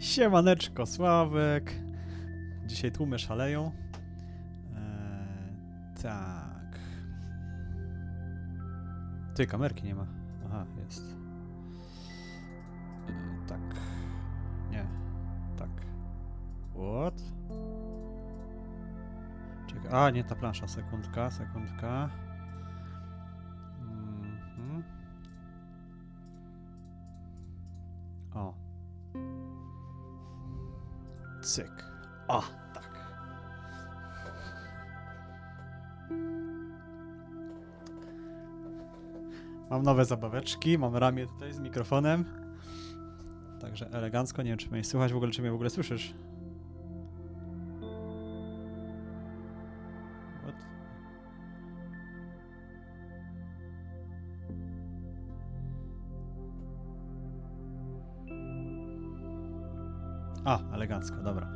Siemaneczko, Sławek. Dzisiaj tłumy szaleją. Eee, tak. Ty, kamerki nie ma. Aha, jest. Eee, tak. Nie. Tak. What? Czekaj. A, nie ta plansza. Sekundka, sekundka. Mhm. O. Cyk. O, tak. Mam nowe zabaweczki, mam ramię tutaj z mikrofonem. Także elegancko, nie wiem czy mnie słychać w ogóle, czy mnie w ogóle słyszysz. A, elegancko, dobra.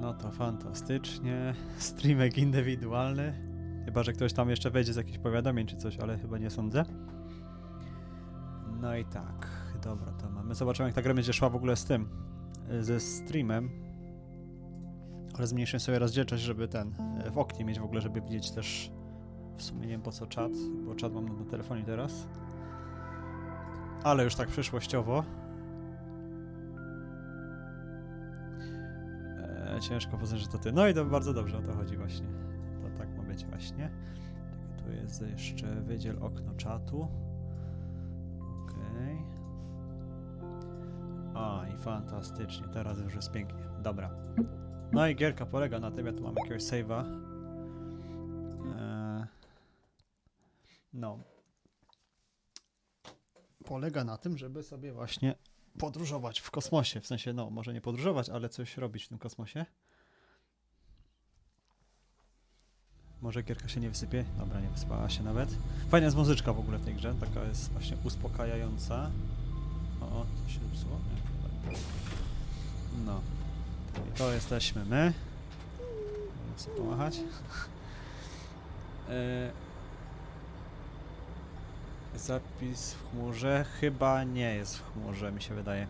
No to fantastycznie. Streamek indywidualny. Chyba, że ktoś tam jeszcze wejdzie z jakichś powiadomień czy coś, ale chyba nie sądzę. No i tak, dobra, to mamy. Zobaczymy, jak ta gra będzie szła w ogóle z tym, y, ze streamem. Ale zmniejszę sobie rozdzielczość, żeby ten, y, w oknie mieć w ogóle, żeby widzieć też, w sumie nie wiem po co czat, bo czat mam na telefonie teraz. Ale już tak przyszłościowo. Ciężko poznać, że to ty. No i to bardzo dobrze o to chodzi właśnie. To tak ma być właśnie. Tak, tu jest jeszcze wydziel okno czatu. Okej. A i fantastycznie, teraz już jest pięknie. Dobra. No i gierka polega na tym, ja tu mam jakiegoś save'a. Eee, no. Polega na tym, żeby sobie właśnie podróżować w kosmosie. W sensie, no, może nie podróżować, ale coś robić w tym kosmosie. Może gierka się nie wysypie? Dobra, nie wyspała się nawet. Fajna jest muzyczka w ogóle w tej grze, taka jest właśnie uspokajająca. O, o to się zepsuło? Dobra. No. I to jesteśmy my. Sobie pomachać. E, Zapis w chmurze? Chyba nie jest w chmurze, mi się wydaje.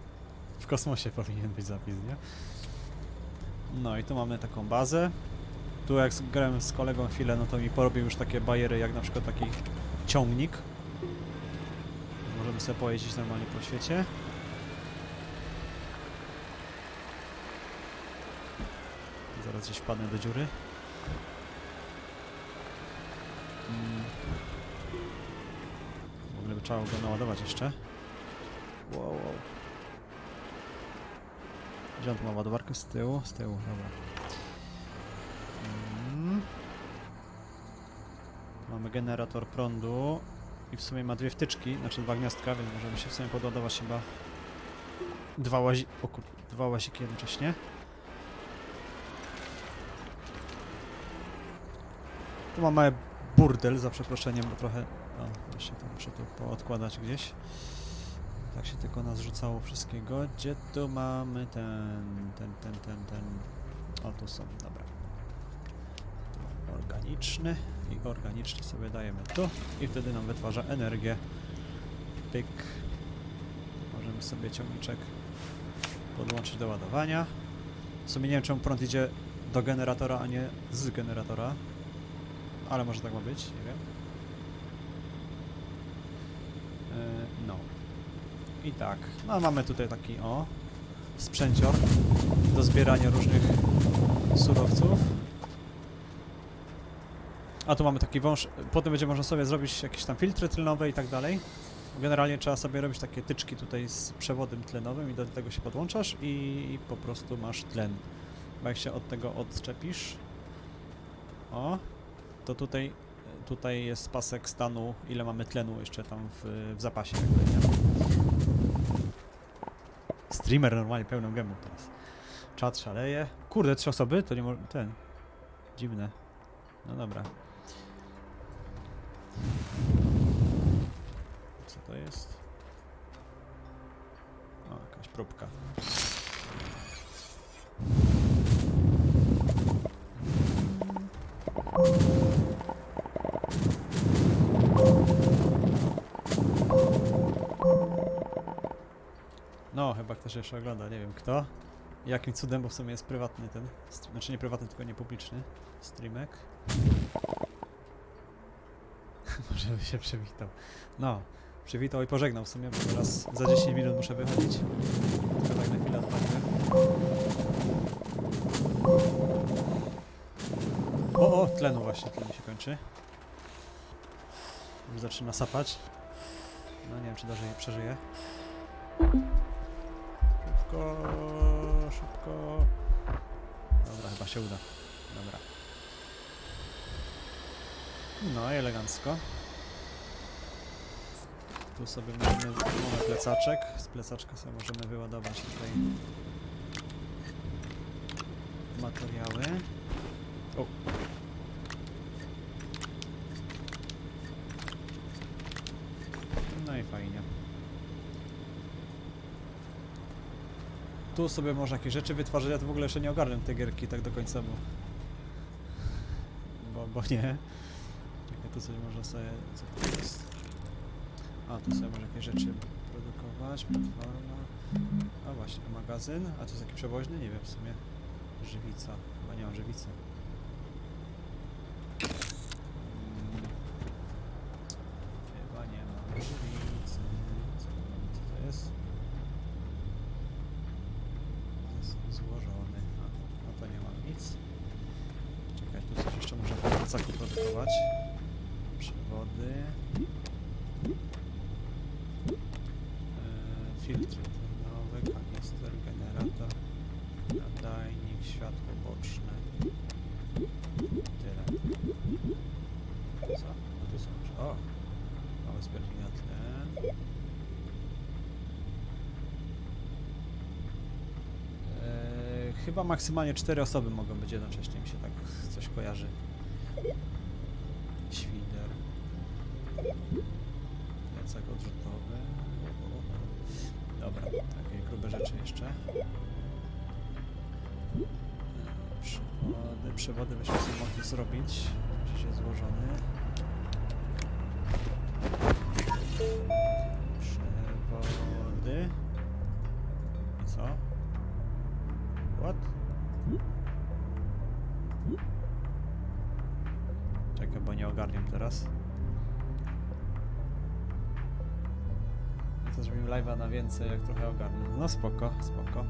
W kosmosie powinien być zapis, nie? No i tu mamy taką bazę. Tu jak grałem z kolegą chwilę, no to mi porobił już takie bajery, jak na przykład taki ciągnik. Możemy sobie pojeździć normalnie po świecie. Zaraz gdzieś wpadnę do dziury. Mm. Trzeba go naładować jeszcze. Wow, wow. Gdzie on ma ładowarkę? Z tyłu? Z tyłu, dobra. Mm. Mamy generator prądu i w sumie ma dwie wtyczki, znaczy dwa gniazdka, więc możemy się w sumie podładować chyba dwa, łazi o kur... dwa łaziki jednocześnie. Tu mamy burdel, za przeproszeniem, bo trochę... O, właśnie to muszę tu poodkładać gdzieś. Tak się tylko nas rzucało wszystkiego. Gdzie tu mamy ten, ten, ten, ten, ten... O, tu są, dobra. Organiczny i organiczny sobie dajemy tu i wtedy nam wytwarza energię. Pyk. Możemy sobie ciągniczek podłączyć do ładowania. W sumie nie wiem czemu prąd idzie do generatora, a nie z generatora. Ale może tak ma być, nie wiem. E, No. I tak. No mamy tutaj taki o sprzęcior do zbierania różnych surowców. A tu mamy taki wąż. Potem będzie można sobie zrobić jakieś tam filtry tlenowe i tak dalej. Generalnie trzeba sobie robić takie tyczki tutaj z przewodem tlenowym i do tego się podłączasz i po prostu masz tlen. Bo jak się od tego odczepisz, o, to tutaj, tutaj jest pasek stanu, ile mamy tlenu jeszcze tam w, w zapasie. Streamer normalnie pełną gębą teraz. Czat szaleje. Kurde, trzy osoby? To nie może... ten. Dziwne. No dobra. Co to jest? O, jakaś próbka. No, chyba ktoś jeszcze ogląda, nie wiem kto. Jakim cudem, bo w sumie jest prywatny ten. Znaczy nie prywatny, tylko nie publiczny. Streamek. Może by się przywitał. No, przywitał i pożegnał w sumie, bo teraz za 10 minut muszę wychodzić. Tylko tak na chwilę odpadnę. O, o, tlenu właśnie, tlen się kończy. Już zaczyna sapać. No nie wiem, czy dożyje, przeżyje. Szybko, szybko. Dobra, chyba się uda. Dobra. No i elegancko. Tu sobie możemy, mamy plecaczek. Z plecaczka sobie możemy wyładować tutaj materiały. O. No i fajnie. Tu sobie można jakieś rzeczy wytwarzać, ja to w ogóle jeszcze nie ogarnę tej gierki tak do końca, bo... Bo, bo nie. Czekaj, tu coś można sobie... Co to jest? A, tu sobie można jakieś rzeczy produkować, platforma... A właśnie, magazyn. A to jest taki przewoźny? Nie wiem w sumie. Żywica. Chyba nie mam żywicy. Mm. Chyba nie mam żywicy. Co, co to jest? Jest złożony. A, no to nie mam nic. Czekaj, tu coś produkować. Przewody. E, filtry tlenowe, kanister, generator, nadajnik, światło boczne. Tyle. Co? No tu są. O! Mały zbiornik tlen. Eee, chyba maksymalnie cztery osoby mogą być jednocześnie, mi się tak coś kojarzy. Świder. Plecak odrzutowy. Dobra, takie grube rzeczy jeszcze. Przewody, przewody byśmy sobie mogli zrobić. Przecież jest złożony. Bo nie ogarniam teraz. To zrobimy live'a na więcej, jak trochę ogarnę. No spoko, spoko.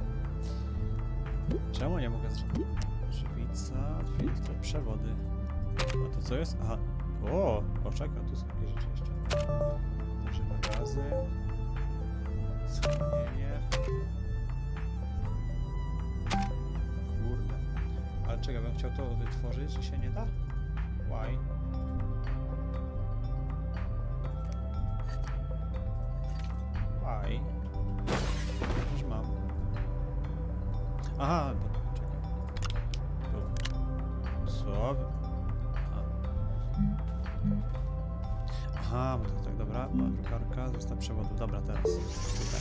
Czemu nie mogę zrobić? Żywica, filtry, przewody. A to co jest? Aha. O, poczekaj, tu są jakieś rzeczy jeszcze. Używa gazy. Schronienie. Kurde. Ale czekaj, bym chciał to wytworzyć, się nie da? Why? Why? Już mam. Aha, bo czekaj. Tu. Aha, bo to tak, dobra. Drukarka, zestaw przewodu. Dobra, teraz. Tutaj.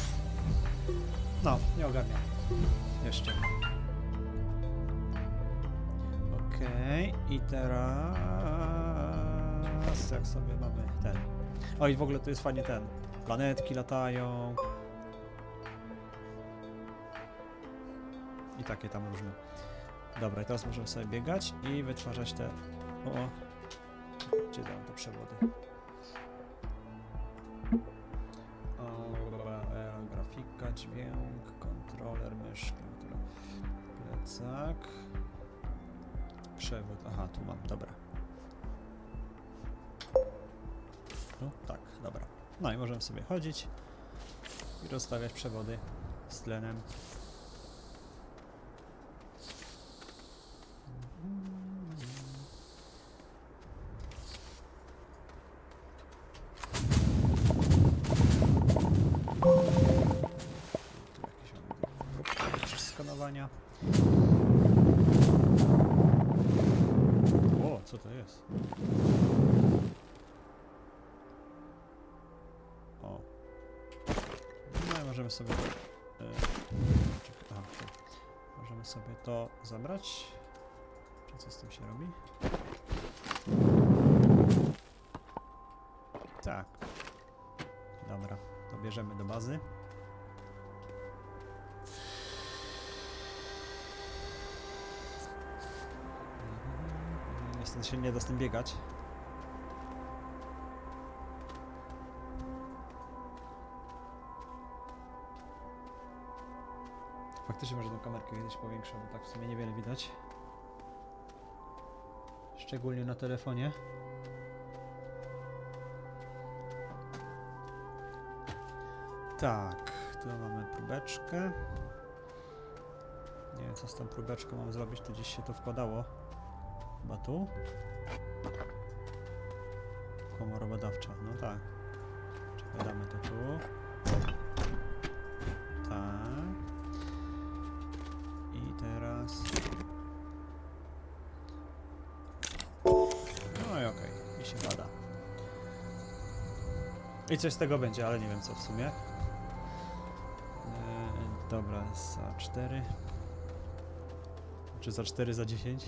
No, nie ogarniam. Jeszcze. Okej, i teraz jak sobie mamy ten. O i w ogóle to jest fajnie ten. Planetki latają. I takie tam różne. Dobra, i teraz możemy sobie biegać i wytwarzać te. O, o. gdzie tam te przewody? Dobra, e, grafika, dźwięk, kontroler, myszka, plecak. Przewód, aha, tu mam, dobra. Tu? Tak, dobra. No i możemy sobie chodzić i rozstawiać przewody z tlenem. możemy sobie... E, aha, możemy sobie to zabrać. Czy co z tym się robi? Tak. Dobra, to bierzemy do bazy. Mhm, mhm, mhm. Niestety się nie da z tym biegać. Faktycznie może tą kamerkę kiedyś powiększę, bo tak w sumie niewiele widać. Szczególnie na telefonie. Tak, tu mamy próbeczkę. Nie wiem co z tą próbeczką mam zrobić, tu gdzieś się to wkładało. Chyba tu? Komora badawcza, no tak. Czekaj, to tu. I coś z tego będzie, ale nie wiem co w sumie. Eee, dobra, za 4. Czy za 4, za 10?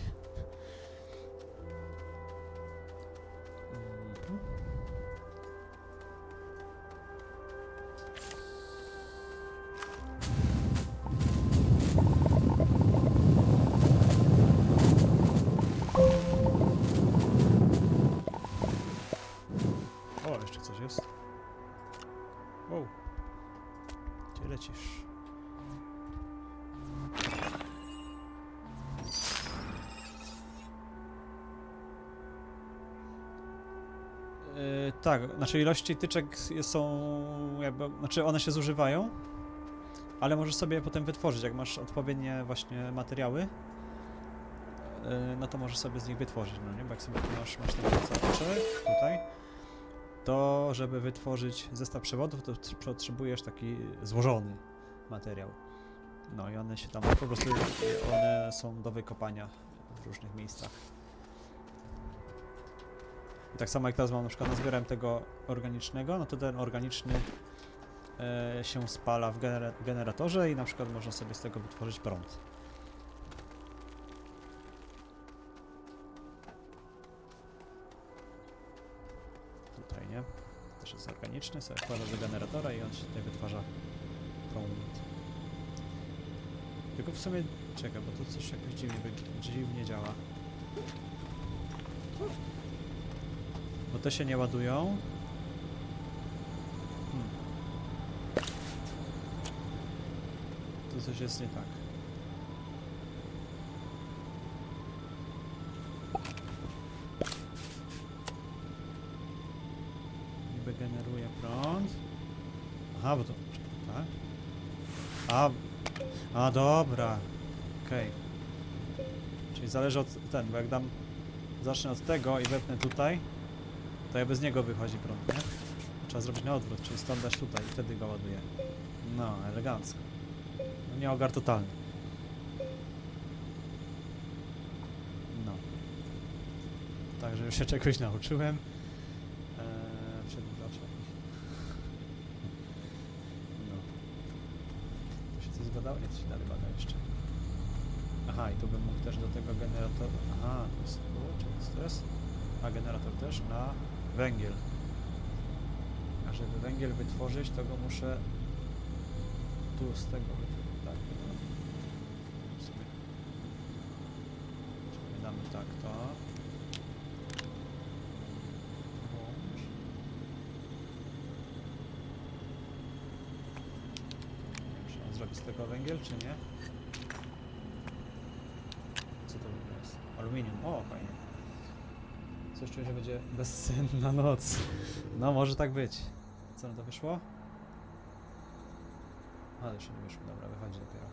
Tak, znaczy ilości tyczek są jakby, znaczy one się zużywają, ale możesz sobie je potem wytworzyć, jak masz odpowiednie właśnie materiały, yy, no to możesz sobie z nich wytworzyć, no nie, bo jak sobie masz, masz ten cały tutaj, to żeby wytworzyć zestaw przewodów, to tr- potrzebujesz taki złożony materiał. No i one się tam po prostu, one są do wykopania w różnych miejscach. I tak samo jak teraz mam na przykład nazbierałem tego organicznego, no to ten organiczny e, się spala w genera generatorze i na przykład można sobie z tego wytworzyć prąd. Tutaj, nie? Też jest organiczny, sobie wkłada do generatora i on się tutaj wytwarza prąd. Tylko w sumie, czekaj, bo to coś jakoś dziwnie, dziwnie działa. Bo te się nie ładują. Hmm. Tu coś jest nie tak. Niby generuje prąd. Aha, bo to... Tak? A, a dobra. Okej. Czyli zależy od ten, bo jak dam... Zacznę od tego i wepnę tutaj, to jakby z niego wychodzi prąd, nie? Trzeba zrobić na odwrót, czyli stąd dać tutaj i wtedy go ładuje. No, elegancko. No nie ogar totalny. No. Także już się czegoś nauczyłem. Eee, przedłużacz jakiś. No. Tu się coś zbadało? Nie, to się dalej bada jeszcze. Aha, i tu bym mógł też do tego generatora... Aha, to jest co to jest? A generator też na węgiel. A żeby węgiel wytworzyć, to go muszę tu z tego wytworzyć. Tak, no. W sumie. Czyli damy tak to. Nie wiem, czy on zrobi z tego węgiel, czy nie? Co to w ogóle jest? Aluminium. O, fajnie. Coś czuję, że będzie bezsenna noc. No, może tak być. Co na to wyszło? Ale jeszcze nie wyszło, dobra, wychodzi dopiero.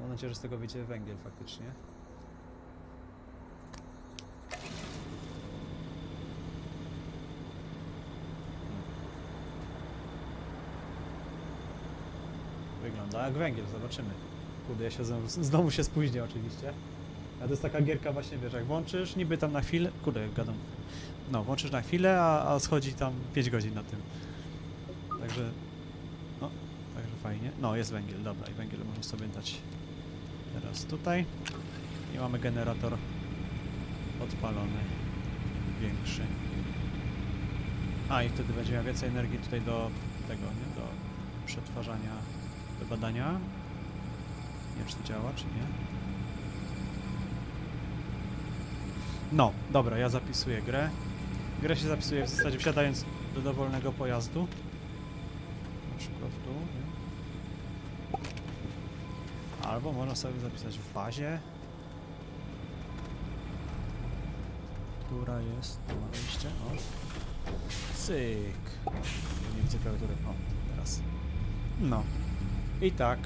Mam nadzieję, że z tego wyjdzie węgiel faktycznie. Wygląda jak węgiel, zobaczymy. Kurde, ja się znowu, znowu się spóźnię oczywiście. A to jest taka gierka właśnie, wiesz, jak włączysz, niby tam na chwilę, kurde, gadam. No, włączysz na chwilę, a, a schodzi tam 5 godzin na tym. Także, no, także fajnie. No, jest węgiel, dobra, i węgiel możemy sobie dać teraz tutaj. I mamy generator odpalony, większy. A, i wtedy będzie miał więcej energii tutaj do tego, nie, do przetwarzania, do badania. Nie wiem, czy to działa, czy nie. No, dobra, ja zapisuję grę. Grę się zapisuje w zasadzie wsiadając do dowolnego pojazdu. Na przykład tu. Nie? Albo można sobie zapisać w bazie. Która jest? Tu ma wejście. O. Cyk. Nie widzę klawiatury. O, teraz. No. I tak.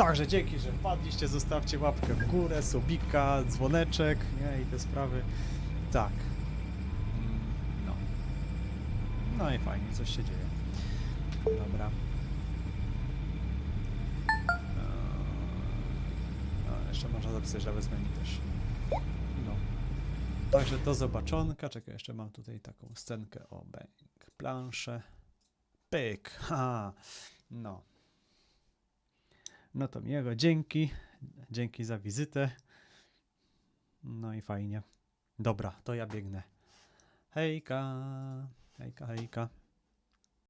Także dzięki, że wpadliście. Zostawcie łapkę w górę, subika, dzwoneczek, nie? I te sprawy. Tak. Mm, No. No i fajnie, coś się dzieje. Dobra. Eee, A, jeszcze można zapisać nawet menu też. No. Także do zobaczonka. Czekaj, jeszcze mam tutaj taką scenkę o bank. Planszę. Pyk. Ha. No. No to miłego. Dzięki. Dzięki za wizytę. No i fajnie. Dobra, to ja biegnę. Hejka. Hejka, hejka.